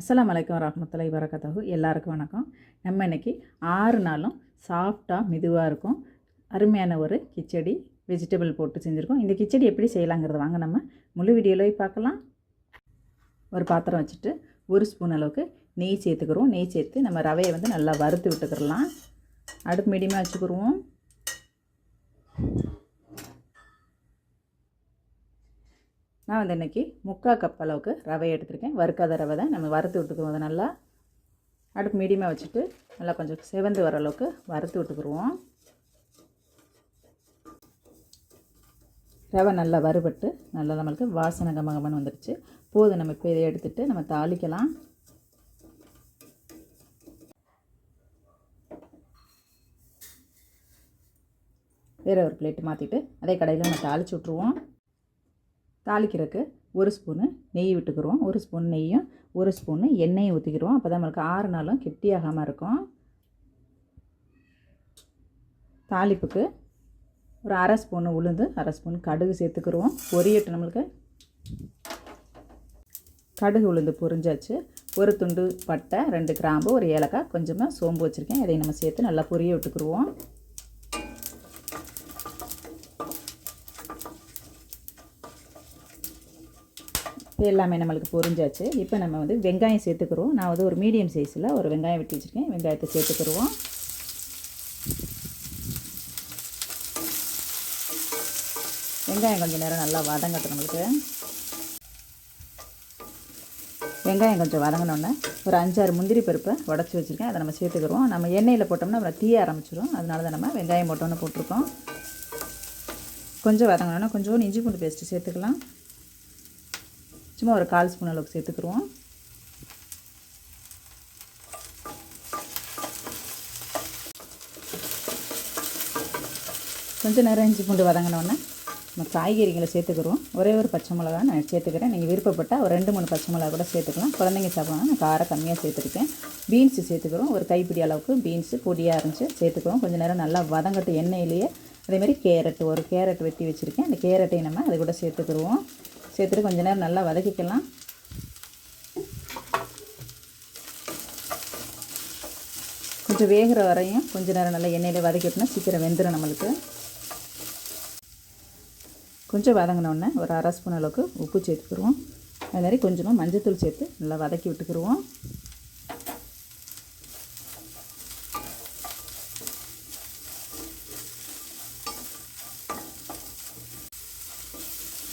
அஸ்லாம் வலைக்கம் வரமத்துல்லாஹி வரகத்தகு எல்லாருக்கும் வணக்கம். நம்ம இன்றைக்கி ஆறு நாளும் சாஃப்டாக மெதுவாக இருக்கும். அருமையான ஒரு கிச்சடி வெஜிடபிள் போட்டு செஞ்சுருக்கோம். இந்த கிச்சடி எப்படி செய்யலாங்கிறத வாங்க நம்ம முழு வீடியோவில் பார்க்கலாம். ஒரு பாத்திரம் வச்சுட்டு ஒரு ஸ்பூன் அளவுக்கு நெய் சேர்த்துக்கிறோம். நெய் சேர்த்து நம்ம ரவையை வந்து நல்லா வறுத்து விட்டுக்கிறலாம். அடுப்பு மீடியமாக வச்சுக்கிருவோம். நான் வந்து இன்றைக்கி முக்கால் கப் அளவுக்கு ரவை எடுத்திருக்கேன். வறுக்காத ரவை தான். நம்ம வறுத்து விட்டுக்குவோம். அதை நல்லா அடுப்பு மீடியமாக வச்சுட்டு நல்லா கொஞ்சம் செவந்து வர அளவுக்கு வறுத்து விட்டுக்குருவோம். ரவை நல்லா வறுபட்டு நல்லா நம்மளுக்கு வாசனை கமகமன்னு வந்துடுச்சு. போதும். நம்ம இப்போ இதை எடுத்துகிட்டு நம்ம தாளிக்கலாம். வேறு ஒரு பிளேட்டு மாற்றிட்டு அதே கடையில் நம்ம தாளித்து விட்ருவோம் தாளிக்கிறதுக்கு ஒரு ஸ்பூனு நெய் விட்டுக்கிறோம். ஒரு ஸ்பூன் நெய்யும் ஒரு ஸ்பூனு எண்ணெயும் ஊற்றிக்கிறோம் அப்போ தான் நம்மளுக்கு ஆறு நாளும் கெட்டியாகாமல் இருக்கும். தாளிப்புக்கு ஒரு அரை ஸ்பூனு உளுந்து அரை ஸ்பூன் கடுகு சேர்த்துக்கிறோம். பொரியட்டு நம்மளுக்கு. கடுகு உளுந்து பொரிஞ்சாச்சு. ஒரு துண்டு பட்டை ரெண்டு கிராம்பு ஒரு ஏலக்காய் கொஞ்சமாக சோம்பு வச்சுருக்கேன். இதையும் நம்ம சேர்த்து நல்லா பொரிய விட்டுக்குருவோம். எல்லாமே நம்மளுக்கு பொரிஞ்சாச்சு. இப்போ நம்ம வந்து வெங்காயம் சேர்த்துக்கிறோம். நான் வந்து ஒரு மீடியம் சைஸில் ஒரு வெங்காயம் வெட்டி வச்சுருக்கேன். வெங்காயத்தை சேர்த்துக்கிடுவோம் வெங்காயம் கொஞ்சம் நேரம் நல்லா வதங்கட்டும் நம்மளுக்கு. வெங்காயம் கொஞ்சம் வதங்கினோன்னே ஒரு அஞ்சாறு முந்திரி பருப்பை உடச்சி வச்சுருக்கேன். அதை நம்ம சேர்த்துக்கிறோம். நம்ம எண்ணெயில் போட்டோம்னா அப்புறம் தீய ஆரம்பிச்சிடும் அதனால தான் நம்ம வெங்காயம் போட்டோன்னு போட்டிருக்கோம். கொஞ்சம் வதங்கினோன்னா கொஞ்சம் இஞ்சி பூண்டு பேஸ்ட்டு சேர்த்துக்கலாம். சும்மா ஒரு கால் ஸ்பூன் அளவுக்கு சேர்த்துக்குருவோம். கொஞ்சம் நேரம் இஞ்சி பூண்டு வதங்கினோடனே நம்ம காய்கறிகளை சேர்த்துக்கிறோம் ஒரே ஒரு பச்சை மிளகா நான் சேர்த்துக்கிறேன். நீங்கள் விருப்பப்பட்டால் ஒரு ரெண்டு மூணு பச்சை மிளகா கூட சேர்த்துக்கலாம். குழந்தைங்க சாப்பிடலாம் நான் காரம் கம்மியாக சேர்த்துருக்கேன். பீன்ஸு சேர்த்துக்கிறோம். ஒரு கைப்பிடி அளவுக்கு பீன்ஸு பொடியாக இருந்துச்சு சேர்த்துக்கிறோம். கொஞ்சம் நேரம் நல்லா வதங்கட்டு எண்ணெயிலேயே. அதேமாதிரி கேரட் ஒரு கேரட் வெட்டி வச்சுருக்கேன். அந்த கேரட்டையும் நம்ம அது கூட சேர்த்துக்கிடுவோம் சேர்த்துட்டு கொஞ்ச நேரம் நல்லா வதக்கிக்கலாம். கொஞ்சம் வேகிற வரையும் கொஞ்ச நேரம் நல்லா எண்ணெயில் வதக்கிட்டோம்னா சீக்கிரம் வெந்துடும் நம்மளுக்கு. கொஞ்சம் வதங்கினோடனே ஒரு அரை ஸ்பூன் அளவுக்கு உப்பு சேர்த்துக்கிடுவோம் அது மாதிரி கொஞ்சமாக மஞ்சத்தூள் சேர்த்து நல்லா வதக்கி விட்டுக்கிடுவோம்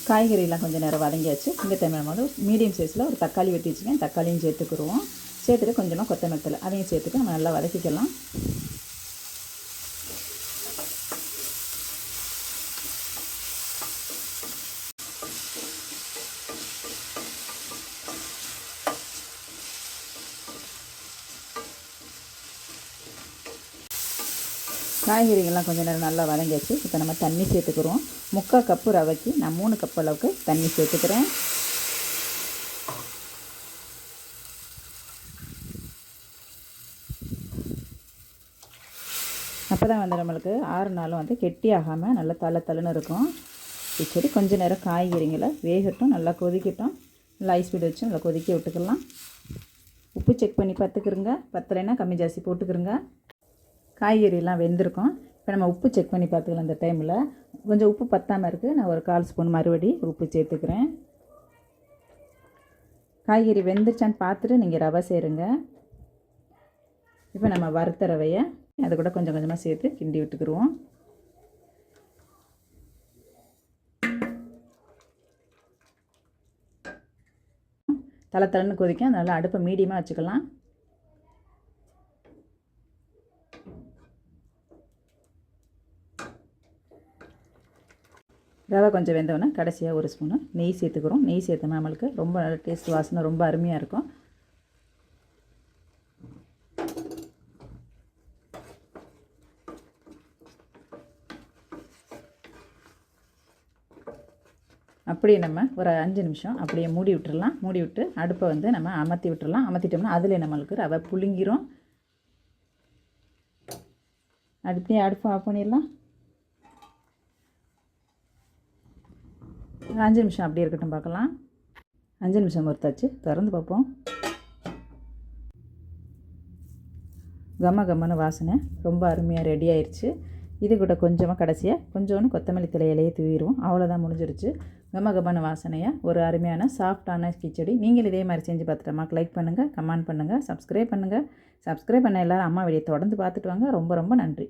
காய்கறியெல்லாம் கொஞ்சம் நேரம் வதங்கியாச்சு. இந்த டைமில் மீடியம் சைஸில் ஒரு தக்காளி வெட்டி வச்சுக்கேன் தக்காளியும் சேர்த்துக்குருவோம். சேர்த்துட்டு கொஞ்சமாக கொத்தமல்லி அதையும் சேர்த்துட்டு நம்ம நல்லா வதக்கிக்கலாம். காய்கறிகள்லாம் கொஞ்சம் நேரம் நல்லா வதங்கியாச்சு. இப்போ நம்ம தண்ணி சேர்த்துக்கிறோம். முக்கால் கப்பு ரவைக்கு நான் மூணு கப் அளவுக்கு தண்ணி சேர்த்துக்கிறேன். அப்போ தான் வந்து நம்மளுக்கு ஆறு நாளும் வந்து கெட்டி ஆகாமல் நல்லா தலை தலைன்னு இருக்கும். சரி கொஞ்சம் நேரம் காய்கறிங்களை வேகட்டும் நல்லா கொதிக்கட்டும். நல்லா ஐஸ் பீட் வச்சு நல்லா கொதிக்க விட்டுக்கலாம். உப்பு செக் பண்ணி பார்த்துக்கிறோங்க பத்தலைன்னா கம்மி ஜாஸ்தி போட்டுக்கிறங்க காய்கறியெல்லாம் வெந்திருக்கும். இப்போ நம்ம உப்பு செக் பண்ணி பார்த்துக்கலாம் இந்த டைமில் கொஞ்சம் உப்பு பத்தாமல் இருக்குது நான் ஒரு கால் ஸ்பூன் மறுபடி உப்பு சேர்த்துக்கிறேன். காய்கறி வெந்துருச்சான்னு பார்த்துட்டு நீங்கள் ரவை சேருங்க. இப்போ நம்ம வறுத்த ரவையை அதை கூட கொஞ்சம் கொஞ்சமாக சேர்த்து கிண்டி விட்டுக்குருவோம். தலை தலைன்னு கொதிக்கும். அதனால் அடுப்பை மீடியமாக வச்சுக்கலாம். ரவை கொஞ்சம் வெந்தவொடனே கடைசியாக ஒரு ஸ்பூனு நெய் சேர்த்துக்கிறோம். நெய் சேர்த்தோம்னா நம்மளுக்கு ரொம்ப நல்ல டேஸ்ட் வாசனை ரொம்ப அருமையாக இருக்கும். அப்படியே நம்ம ஒரு அஞ்சு நிமிஷம் அப்படியே மூடி விட்டுடலாம் மூடி விட்டு அடுப்பை வந்து நம்ம அமர்த்தி விட்டுடலாம் அமர்த்திட்டோம்னா அதில் நம்மளுக்கு ரவை புழுங்கிரும். அடுப்பே அடுப்பு ஆஃப் பண்ணிடலாம். அஞ்சு நிமிஷம் அப்படியே இருக்கட்டும் பார்க்கலாம். அஞ்சு நிமிஷம் பொறுத்தாச்சு. திறந்து பார்ப்போம். கம்ம கம்மன்னு வாசனை ரொம்ப அருமையாக ரெடி ஆயிடுச்சு இது கூட கொஞ்சமாக கடைசியாக கொஞ்சோன்னு கொத்தமல்லி தலையிலேயே தூவிடுவோம். அவ்வளோதான் முடிஞ்சிருச்சு. கம்ம கம்மனு வாசனையாக ஒரு அருமையான சாஃப்டான கிச்சடி. நீங்கள் இதே மாதிரி செஞ்சு பார்த்துட்டமாக்கு லைக் பண்ணுங்கள் கமெண்ட் பண்ணுங்கள் சப்ஸ்கிரைப் பண்ணுங்கள் சப்ஸ்கிரைப் பண்ண எல்லோரும் அம்மா வீடியோ தொடர்ந்து பார்த்துட்டு வாங்க. ரொம்ப ரொம்ப நன்றி.